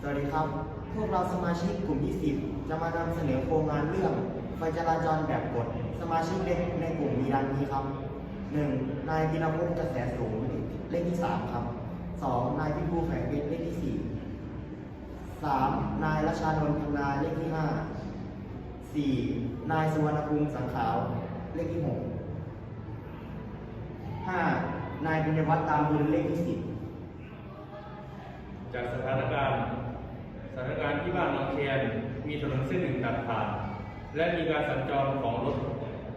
สวัสดีครับ พวกเราสมาชิกกลุ่ม 20 จะมานำเสนอโครงงานเรื่องไฟจราจรแบบกฎสมาชิกเล็กในกลุ่มมีดังนี้ครับ 1. นายธีรพงศ์กระแสสูงเลขที่ 3 ครับ 2. นายพิบูแฝงเพชรเลขที่ 4 3. นายรัชานนท์พันนาเลขที่ 5 4. นายสุวรรณภูมิสังขาวเลขที่ 6 5. นายบุญวัฒน์ตามบุญเลขที่ 10จากสถานการณ์ ถานการณ์ที่บ้านหนองเคียนมีถนนเส้นหนึ่งตัดผ่าน และมีการสัญจรของรถ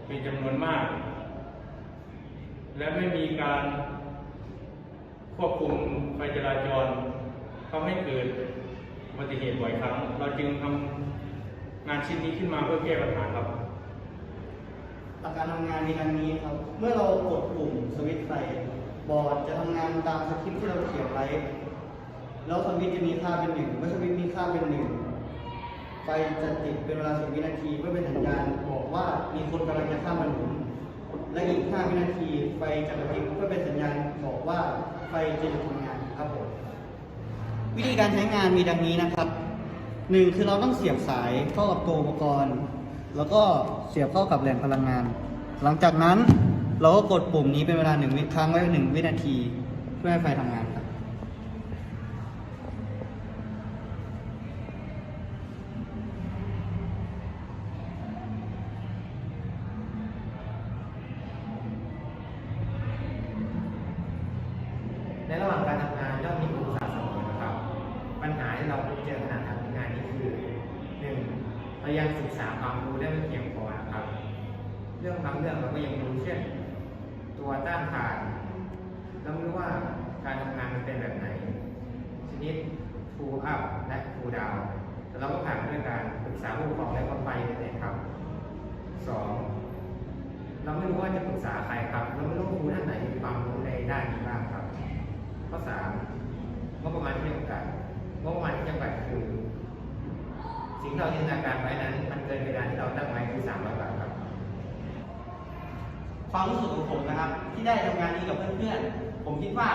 เป็นจำนวนมาก และไม่มีการควบคุมไฟจราจรทำให้เกิดอุบัติเหตุบ่อยครั้ง เราจึงทำงานชิ้นนี้ขึ้นมาเพื่อแก้ปัญหาครับหลักการทำงานมีดังนี้ครับ เมื่อเรากดปุ่มสวิตช์ไฟบอร์ดจะทำงานตามสคริปต์ที่เราเขียนไว้ แล้วสวิตจะมีค่าเป็นหนึ่งเมื่อสวิตมีค่าเป็นหนึ่งไฟจะติดเป็นเวลาสิบวินาทีเพื่อเป็นสัญญาณบอกว่ามีคนกำลังจะข้ามถนนและอีก5วินาทีไฟจะกระพริบเพื่อเป็นสัญญาณบอกว่าไฟจะหยุดทำงานครับผมวิธีการใช้งานมีดังนี้นะครับหนึ่งคือเราต้องเสียบสายเข้ากับตัวอุปกรณ์ แล้วก็เสียบเข้ากับแหล่งพลังงาน หลังจากนั้นเราก็กดปุ่มนี้เป็นเวลาหนึ่งวิครั้งไว้หนึ่งวินาที เพื่อให้ไฟทำงาน ในระหว่างการทำงานย่อมมีอุปสรรคเสมอนะครับ ปัญหาที่เราเจอขณะทำงานนี้คือหนึ่งเรายังศึกษาความรู้ได้ไม่เพียงพอนะครับ เรื่องบางเรื่องเราก็ยังรู้เช่น ตัวต้านทานเราไม่รู้ว่าการทำงานมันเป็นแบบไหน ชนิด full up และ full down แต่เราก็ผ่านด้วยการปรึกษาผู้ปกครองและคนไปนั่นเองครับสองเราไม่รู้ว่าจะปรึกษาใครครับ เราไม่รู้ว่าครูท่านไหนมีความรู้ในด้านนี้บ้างครับ ข้อสาม งบประมาณที่จำกัดงบประมาณที่จำกัดคือ สิ่งที่เราจินตนาการไว้นั้น มันเกินเวลาที่เราตั้งไว้คือสามรอบาทครับ ความรู้สึกของผมนะครับ ที่ได้ทำงานนี้กับเพื่อนๆ ผมคิดว่า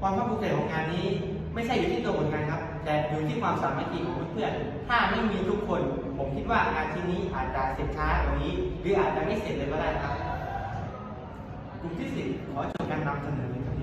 ความภาคภูมิใจของงานนี้ ไม่ใช่อยู่ที่ตัวผลงานครับ แต่อยู่ที่ความสามัคคีของเพื่อนๆ ถ้าไม่มีทุกคน ผมคิดว่างานชิ้นนี้อาจจะเสร็จช้ากว่านี้ หรืออาจจะไม่เสร็จเลยก็ได้ครับกลุ่มที่สิบขอจบการนำเสนอในนี้ขอบคุณครับ